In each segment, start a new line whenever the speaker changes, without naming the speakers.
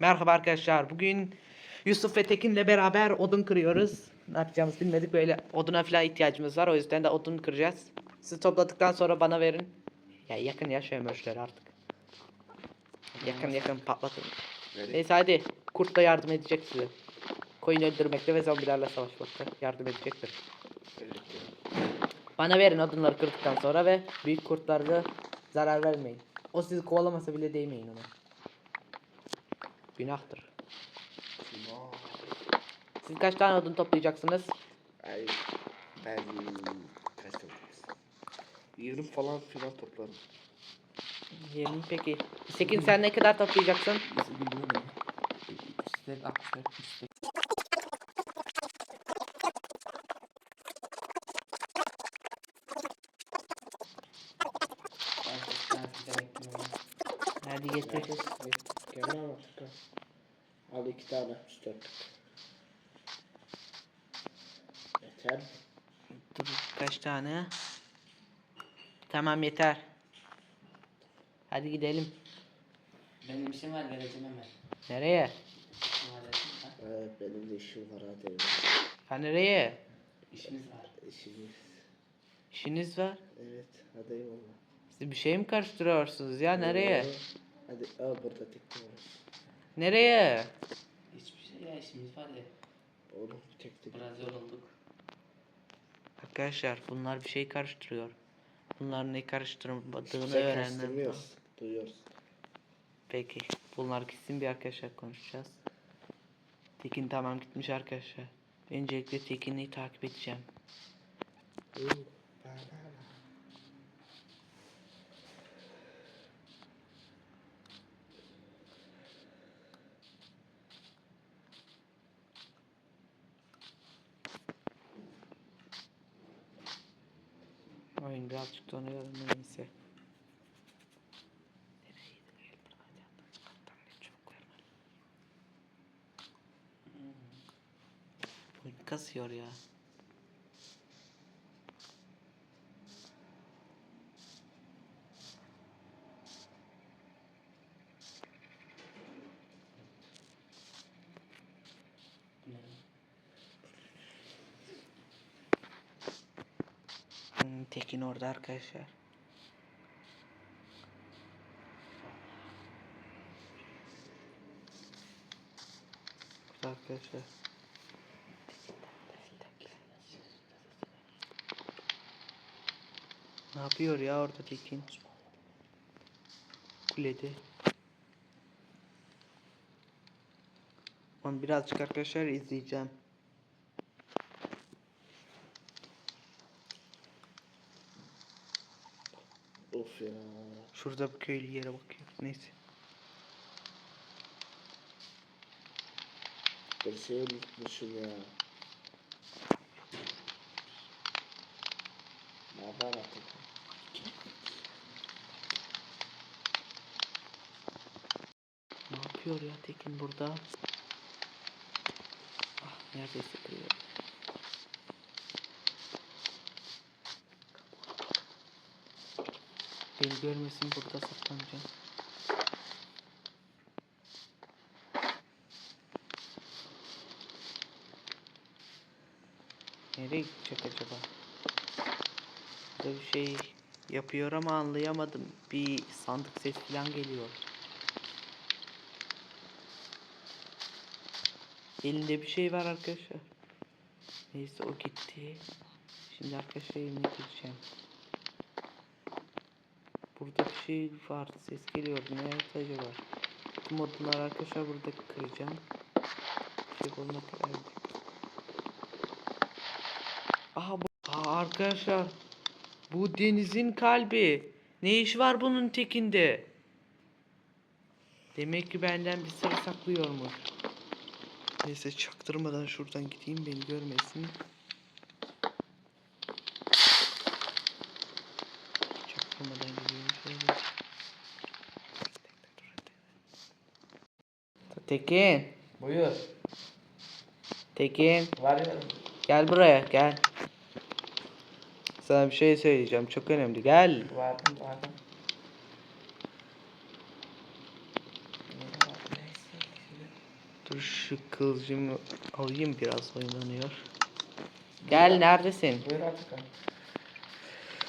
Merhaba arkadaşlar. Bugün Yusuf ve Tekin'le beraber odun kırıyoruz. Ne yapacağımızı bilmedik. Böyle oduna falan ihtiyacımız var. O yüzden de odun kıracağız. Siz topladıktan sonra bana verin. Ya yakın ya emerjleri artık. Yakın yakın patlatın. Neyse hadi. Kurt da yardım edecek size. Koyun öldürmekte ve zombilerle savaşmakta yardım edecektir. Bana verin odunları kırdıktan sonra ve büyük kurtlara zarar vermeyin. O sizi kovalamasa bile değmeyin ona. Günahtır. Siz kaç tane odun toplayacaksınız?
Ay, ben kaç toplarız? 20 falan filan toplarım.
20 peki. 8 sen ne kadar toplayacaksın?
İstek 64 istek.
Hadi getir.
Ama çıkar. Al iki tane üstü. Yeter.
Dur kaç tane? Tamam yeter. Hadi gidelim.
Benim işim var geleceğim hemen.
Nereye?
Evet benim de işim var hadi.
Ha nereye?
İşimiz var.
İşimiz.
İşiniz var.
Evet hadi eyvallah.
Siz bir şey mi karıştırıyorsunuz ya? Nereye?
Ee, Hadi al burada tekne var.
Nereye?
Hiçbir şey ya işimiz var ya.
Oğlum tekne.
Biraz yorulduk.
Arkadaşlar bunlar bir şey karıştırıyor. Bunlar ne karıştırmadığını
şey karıştırmıyoruz. Duyuyoruz.
Peki. Bunlar gitsin bir arkadaşlar konuşacağız. Tekin tamam gitmiş arkadaşlar. Öncelikle Tekin'i takip edeceğim. Oyun birazcık donuyor ama neyse. Kasıyor ya. Hmm, Tekin orada arkadaşlar. Burada arkadaşlar. Ne yapıyor ya orada Tekin? Kulede. Onu birazcık arkadaşlar izleyeceğim.
Ya.
Şurada bir köylü yere bakıyor. Neyse.
Bir şey unutmuşum ya. Ne var artık?
Ne yapıyor ya Tekin burada? Ah neredeyse kırıyor. Beni görmesin burada saklanacağım. Nereye gidecek acaba? Burada bir şey yapıyor ama anlayamadım. Bir sandık ses falan geliyor. Elinde bir şey var arkadaşlar. Neyse o gitti. Şimdi arkadaşlar evine gireceğim. Burada bir şey var. Ses geliyor. Ne acaba? Modlar arkadaşlar burada kıracağım. Şey bulmak lazım. Aha bu. Aa, arkadaşlar. Bu denizin kalbi. Ne iş var bunun tekinde? Demek ki benden bir sır saklıyormuş. Neyse çaktırmadan şuradan gideyim beni görmesin. Çaktırmadan gidiyorum şöyle. Tekin.
Buyur.
Tekin.
Varıyorum.
Gel buraya gel. Sana bir şey söyleyeceğim çok önemli gel.
Vardım vardım.
Dur şu kılıcımı alayım biraz oynanıyor. Gel neredesin?
Buyur Atakan.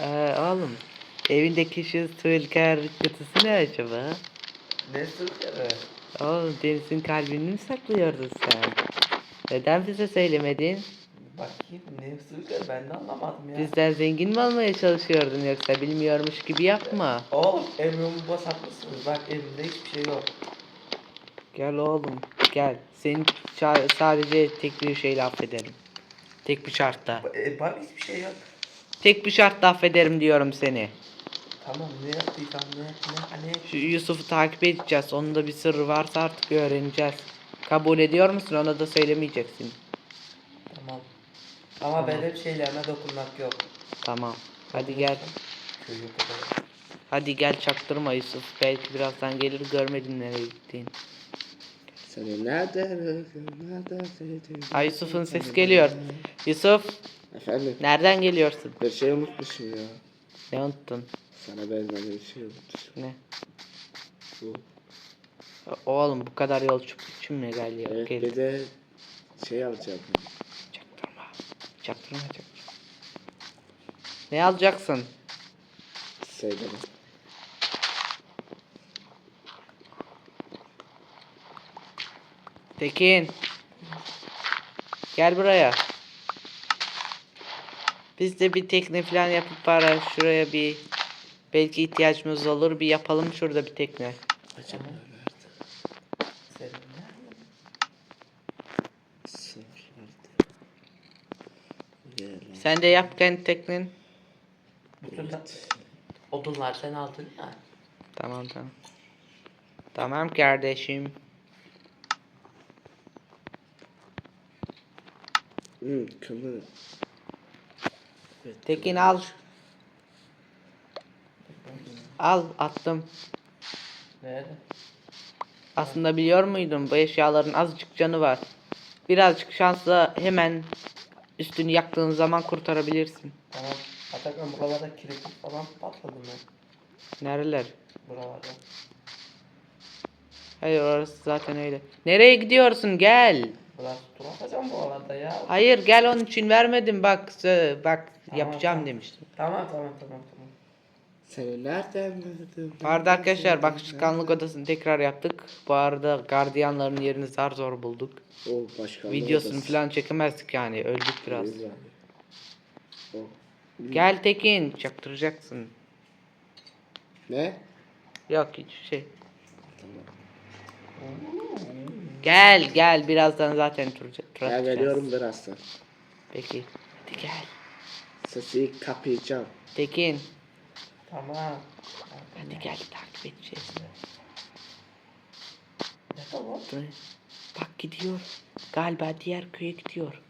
Ee, oğlum evindeki şu Sülker kutusu ne acaba?
Ne sırrı?
Oğlum Deniz'in kalbini mi saklıyordun sen? Neden bize söylemedin?
Bakayım ne sırrı ben de anlamadım ya.
Bizden zengin mi olmaya çalışıyordun yoksa bilmiyormuş gibi yapma.
Oğlum evimi basatmışsınız. Bak evimde hiçbir şey yok.
Gel oğlum gel. Seni ça- sadece tek bir şeyle affederim. Tek bir şartla.
E, bak hiçbir şey yok.
Tek bir şartla affederim diyorum seni.
Tamam ne yaptıysam ne ne hani
Şu Yusuf'u takip edeceğiz. Onun da bir sırrı varsa artık öğreneceğiz. Kabul ediyor musun? Ona da söylemeyeceksin.
tamam. Ama benim şeylerime dokunmak yok.
Tamam. Hadi gel.
Köyü kadar.
Hadi gel çaktırma Yusuf. Belki birazdan gelir görmedin nereye gittiğini.
Seni sevdim?
Ay Yusuf'un sesi geliyor. Yusuf
Efendim
nereden geliyorsun?
bir şey unutmuşum ya.
Ne unuttun?
Sana benzer bir şey unutmuşum.
Ne?
Bu.
Oğlum bu kadar yol çık mi geliyor?
Evet
Gel.
bir de şey alacağım.
Çaktırma. Çaktırma çaktırma. Ne alacaksın?
Söyleme.
Tekin. Gel buraya. Biz de bir tekne falan yapıp para şuraya bir belki ihtiyacımız olur bir yapalım şurada bir tekne.
Acaba.
Sen de yap kendi teknen.
Bütün odunlar sen aldın ya.
Tamam tamam. Tamam kardeşim.
Hı, kömür.
Tekin al. Al attım.
Nerede?
Aslında biliyor muydun bu eşyaların azıcık canı var. Birazcık şansla hemen üstünü yaktığın zaman kurtarabilirsin.
Tamam. Atakan buralarda kirpik falan patladı mı?
Nereler?
Buralarda.
Hayır orası zaten öyle. Nereye gidiyorsun? Gel.
Burası tur atacağım buralarda ya.
Hayır gel onun için vermedim bak bak
Tamam,
yapacağım
tamam.
demiştim.
Tamam tamam tamam tamam.
Gördüm?
Bu arada arkadaşlar bak çıkanlık odasını tekrar yaptık. Bu arada gardiyanların yerini zar zor bulduk.
O başka
Videosunu falan çekemezdik yani öldük biraz.
O.
Gel Tekin çaktıracaksın.
Ne?
Yok hiçbir şey. Gel gel birazdan zaten turacak.
Ben geliyorum birazdan.
Peki. Hadi gel.
Sesi kapayacağım.
Tekin.
Tamam.
Hadi gel takip edeceğiz.
Ne tamam?
Dur. Bak gidiyor. Galiba diğer köye gidiyor.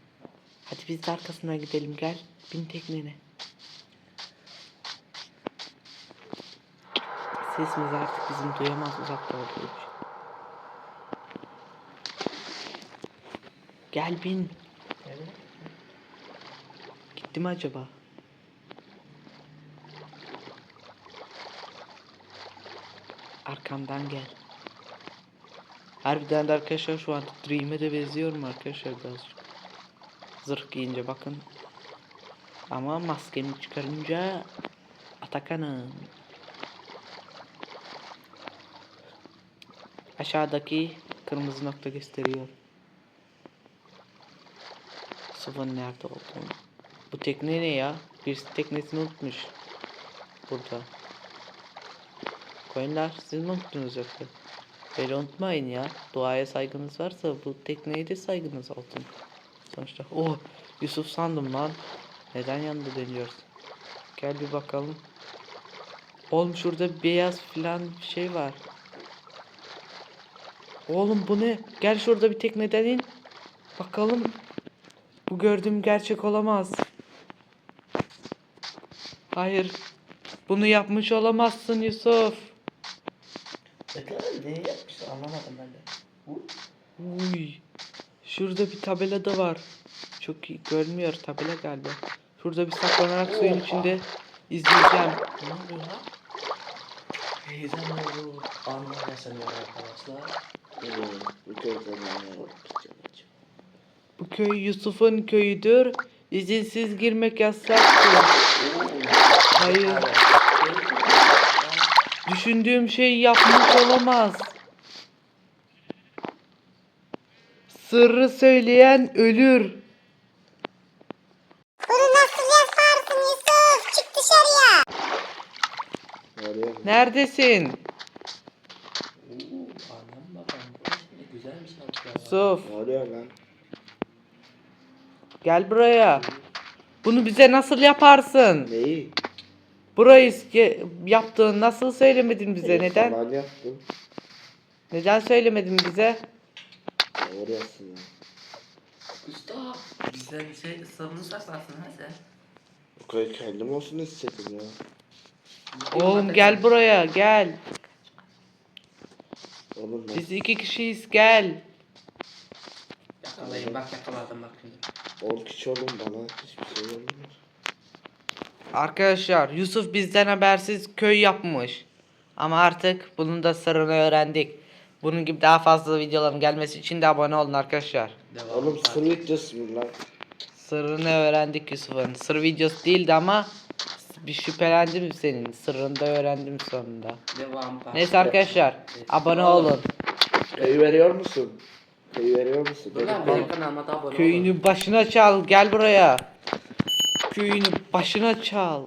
Hadi biz de arkasına gidelim gel. Bin teknene. Sesimiz artık bizim duyamaz uzakta olduğu için. Gel bin. Gitti mi acaba? Arkamdan gel. Harbiden de arkadaşlar şu an Dream'e de benziyorum arkadaşlar birazcık. Zırh giyince bakın. Ama maskemi çıkarınca Atakan'ım. Aşağıdaki kırmızı nokta gösteriyor. Sıvın nerede olduğunu. Bu tekne ne ya? Birisi teknesini unutmuş. Burada. Koyunlar siz mi unuttunuz yoksa? Böyle unutmayın ya. Doğaya saygınız varsa bu tekneye de saygınız olsun. Sonuçta. Oh Yusuf sandım lan. Neden yanında dönüyoruz? Gel bir bakalım. Oğlum şurada beyaz filan bir şey var. Oğlum bu ne? Gel şurada bir tekneden in. Bakalım. Bu gördüğüm gerçek olamaz. Hayır. Bunu yapmış olamazsın Yusuf.
Bekle ne yapmışlar anlamadım ben de. Bu
Uy. Şurada bir tabela da var. Çok iyi görünmüyor tabela galiba. Şurada bir saklanarak suyun içinde izleyeceğim.
ne oluyor lan? Heyecan oldu. Anlar yaşanıyor arkadaşlar.
Bu köyden?
Bu köy Yusuf'un köyüdür. İzinsiz girmek yasaktır. Hayır. Düşündüğüm şey yapmış olamaz. Sırrı söyleyen ölür.
Bunu nasıl yaparsın Yusuf? Çık dışarıya.
Neredesin?
Ne güzelmiş.
Yusuf
Ne oluyor lan?
gel buraya. Bunu bize nasıl yaparsın?
Neyi?
Burayı yaptığın nasıl söylemedin bize neden?
Yaptım.
Neden söylemedin bize?
Ne vuruyorsun lan?
Usta. Bir şey ısırmış saçlarsın ha sen.
Bu köy kendim olsun istedim ya.
Oğlum gel buraya gel.
Oğlum ben
Biz iki kişiyiz gel.
Yakalayın bak yakaladım bak.
10 kişi olun bana hiçbir şey olmuyor.
Arkadaşlar Yusuf bizden habersiz köy yapmış. Ama artık bunun da sırrını öğrendik. Bunun gibi daha fazla videoların gelmesi için de abone olun arkadaşlar.
Devam.
Oğlum sır videosu mu lan?
Sırrını öğrendik Yusuf'un. Sır videosu değildi ama bir şüphelendim senin. Sırrını da öğrendim sonunda.
Devam. bak.
Neyse arkadaşlar abone olun.
Köyü veriyor musun? Köyü veriyor musun?
Dur lan
Benim
benim kanalıma da abone olun.
Köyünü başına çal gel buraya. Köyünü başına çal.